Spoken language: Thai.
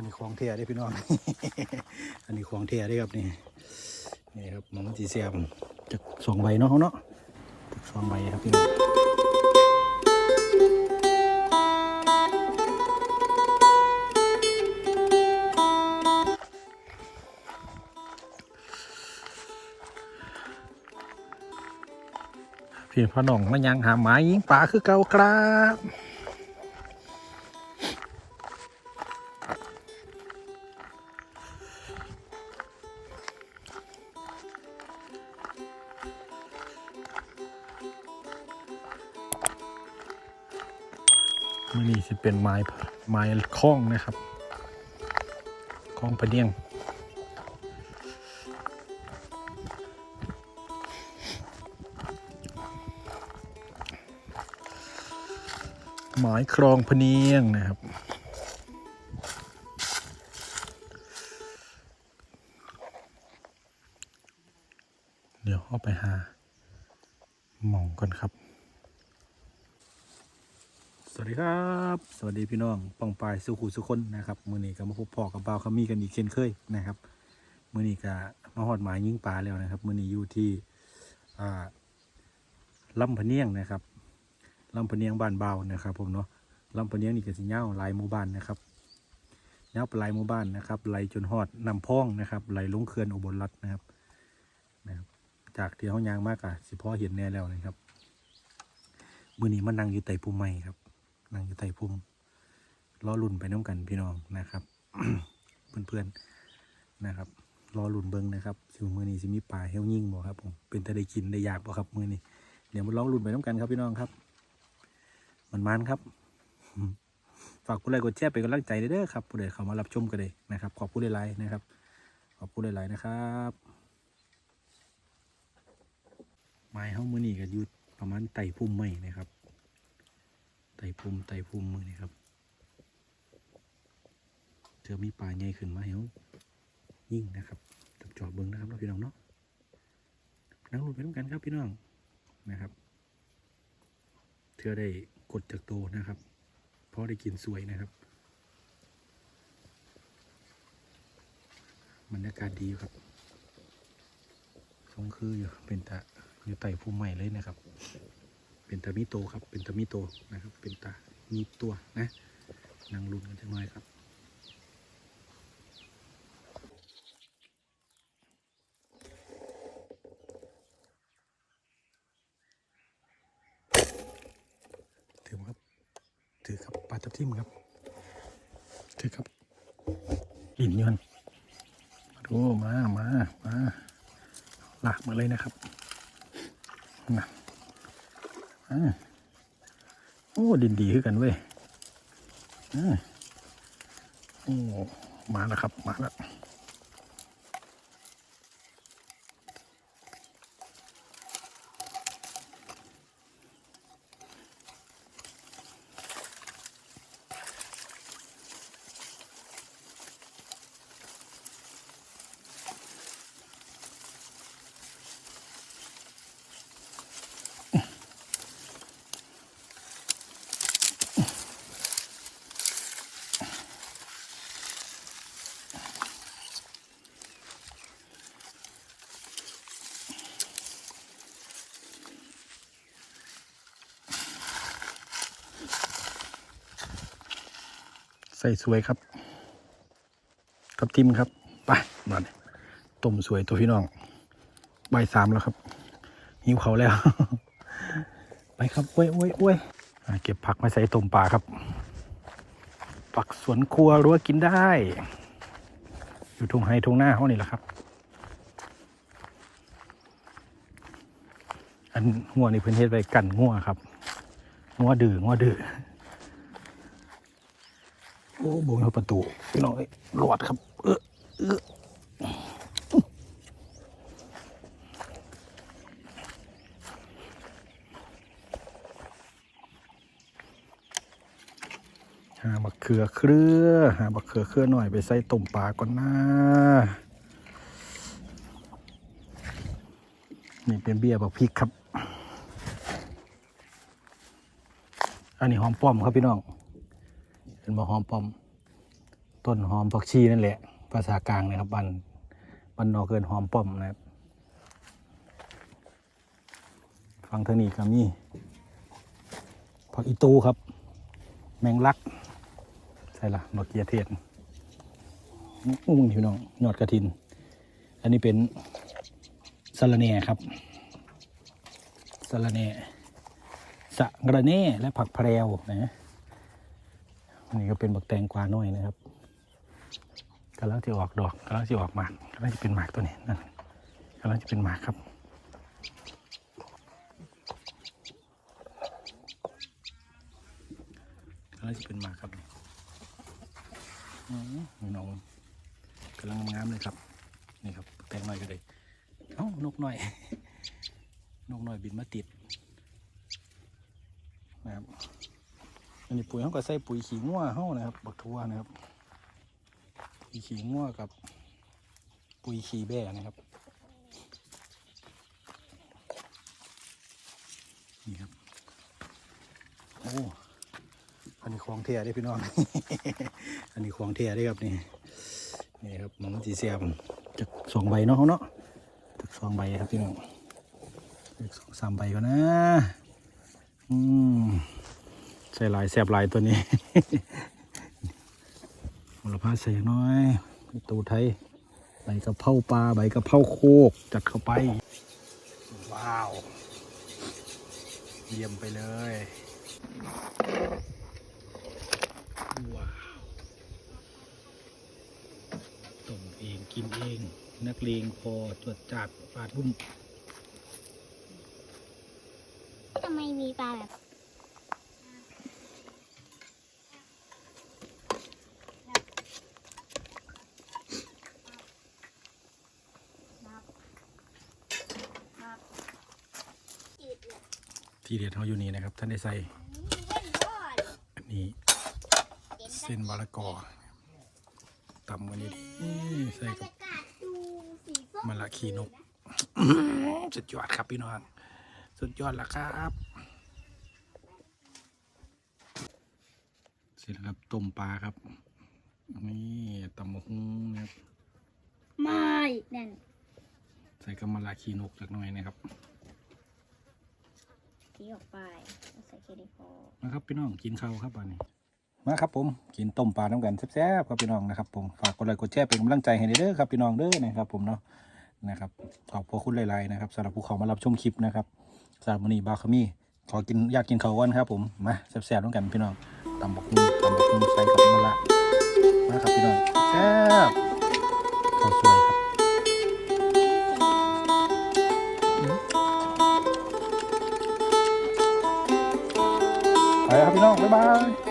อันนี้ของเทียได้พี่น้อง อันนี้ของเทียได้ครับนี่ นี่ครับหมองสีเสียมจากสองใบเนาะเขาเนาะจากสองใบครับพี่น้องพี่พ่อน้องมายังหาหมายิงป่าคือเก่าครับ มื่อนี้จะเป็นไม้ไม้คล้องนะครับคล้องปะเนียงไม้ครองพเนียงนะครับ เดี๋ยวเอาไปหาหม่องก่อนครับ วัสดีครับ สวัสดีพี่น้องปองปลายสุขุสุคนนะครับมือนี้ก็มาพบพ่อกับบ่าวเขามีกันอีกเช่นเคยนะครับมือนี้ก็มาหอดหมายยิงปลาแล้วนะครับมือนี้อยู่ที่อ่าลำพะเนียงนะครับลำพะเนียงบ้านเบานะครับ ผมเนาะลำพะเนียงนี่ก็สิเงาลายหมู่บ้านนะครับเงาปลายหมู่บ้านนะครับไหลจนหอดนำพองนะครับไหลลงเขื่อนอุบลรัตน์นะครับนะครับ จากที่เขายางมากอะสิพ่อเห็นแน่แล้วนะครับมือนี้มานั่งอยู่ใต้พุ่มไม้ครับ นั่งอยู่ใต้พุ่มรอลุ่นไปน้ำกันพี่น้องนะครับเพื่อนๆนะครับ รอลุ่นเบิ้งนะครับสิมือนี้สิมีปลาเฮลยิ่งบ่ครับผมเป็นแต่ได้กินได้อยากบ่ครับมือนี้เดี๋ยวมาลองลุ่นไปน้ำกันครับพี่น้องครับ มันมันครับฝากผู้ใดกดแชร์เป็นกำลังใจเด้อครับผู้ใดเข้ามารับชมกันเลยนะครับ ขอบผู้ใดไลน์นะครับ ขอบผู้ใดไลน์นะครับไม้เฮ้ามือนี้ก็ยู่ประมาณไต่พุ่มไม้นะครับ ไต่พุ่มไต่พุ่มมือนี่ครับเจอมีปลาใหญ่ขึ้นมาเฮายิ่งนะครับจับจอบเบิ้งนะครับเนาพี่น้องเนาะนั่งลุ้นไปด้วยกันครับพี่น้องนะครับเธอได้กดจากโตนะครับเพราะได้กินสวยนะครับบรรยากาศดีครับทรงคืออยู่เป็นตาอยู่ไต่พุ่มใหม่เลยนะครับ เป็นตามิโตครับ เป็นตามิโตนะครับ เป็นตามีตัวนะนั่งลุ้นกันจังหน่อยครับถือมาครับ ถือครับปลาทับทิมครับ ถือครับอินยนมาดูมามามาลากมาเลยนะครับนะอ่า โอ้ดินดีขึ้นกันเว้ยอ่าโอ้มาแล้วครับ มาแล้ว ใส่สวยครับ กับทิมครับไปมาเลยต้มสวยตัวพี่น้องใบสามแล้วครับหิวเขาแล้ว ไปครับโอ้ยโอ้ยโอ้ยเก็บผักมาใส่ต้มปลาครับ ผักสวนครัวรั้วกินได้ อยู่ทุ่งไฮทุ่งหน้าเขานี่แหละครับ อันงัวนี่เพิ่นเฮ็ดไว้กันงัวครับงัวดื้องัวดื้อ โอ้บงเอาประตูพี่น้องเอ้ยหลอดครับ เออเออหาบักเขือเครือหาบักเขือเครือหน่อยไปใส่ต้มปลาก่อนนะนี่เป็นเบี้ยบักพริกครับ อันนี้หอมป้อมครับพี่น้อง เป็นบ่หอมปอม ต้นหอมผักชีนั่นแหละ ภาษากลางนะครับบ้านบ้านนอกเกินหอมป้อมนะครับฟังเทนี้ก็มีผักอีตูครับ แมงลักใช่ละหนวดเกียร์เทศอู้งพี่น้องหยอดกระถิน อันนี้เป็นสะระแหน่ครับสะระแหน่สะกระแหน่และผักแพรวนะ นนี้ก็เป็นบักแตงกวาน้อยนะครับกำลังจะออกดอกกำลังจะออกหมากกำลังจะเป็นหมากตัวนี้นั่นกำลังจะเป็นหมากครับกำลังจะเป็นหมากครับนี่อืมนี่น้องกำลังงามเลยครับ นี่ครับแตงน่อยก็เลยเอ้านกน่อย นกน่อยบินมาติดนะครับ อันนี้ปุ๋ยเขาก็ใส่ปุ๋ยขี้งัวเขานะครับบักทั่วนะครับ ปุ๋ยขี้งัวกับ ปุ๋ยขี้แบ่นะครับนี่ครับโอ้อันนี้ของเทียได้พี่น้อง อันนี้ของเทียได้ครับนี่นี่ครับมันสีเสียมจากสองใบเนาะเขาเนาะจากสองใบครับพี่น้องจากสองสามใบก็นะ อืม ส่ลายแสบลายตัวนี้มลพาใส่น้อยตูไทยใบกะเพราปลาใบกะเพราโคกจัดเข้าไป ว้าว เยี่ยมไปเลยว้าวต้มเองกินเอง นักเลงพอตรวจจัดปลาดบุ้มทำไมมีปลาแบบ ที่เด็ดเขาอยู่นี่นะครับ ท่านได้ใส่อันนี้เส้นมะละกอตำกันนี้ดีใส่กับกาศดูสีส้มมะละขีนกสุดยอดครับพี่น้องสุดยอดละครับเสร็จแล้วครับต้มปลาครับนี่ตำมะฮุ้งนะครับไม่นั่นใส่กับมะละขีนกจักหน่อยนะครับที ออกไปแล้วใส่เคดีพอนะครับพี่น้องกินข้าวครับวันนี้มาครับผมกินต้มปลาน้ำกันแซ่บๆครับพี่น้องนะครับผมฝากกดไลค์กดแชร์เป็นกำลังใจให้เด้อครับพี่น้องเด้อนะครับผมเนาะนะครับขอบพระคุณหลายๆนะครับสำหรับผู้เขามารับชมคลิปนะครับสำหรับวันนี้บาคามี่ขอกินอยากกินข้าวกันครับผมมาแซ่บๆด้วยกันพี่น้องตำบักหุ่งตำบักหุ่งใส่กับมะละมาครับพี่น้องแซ่บ ไป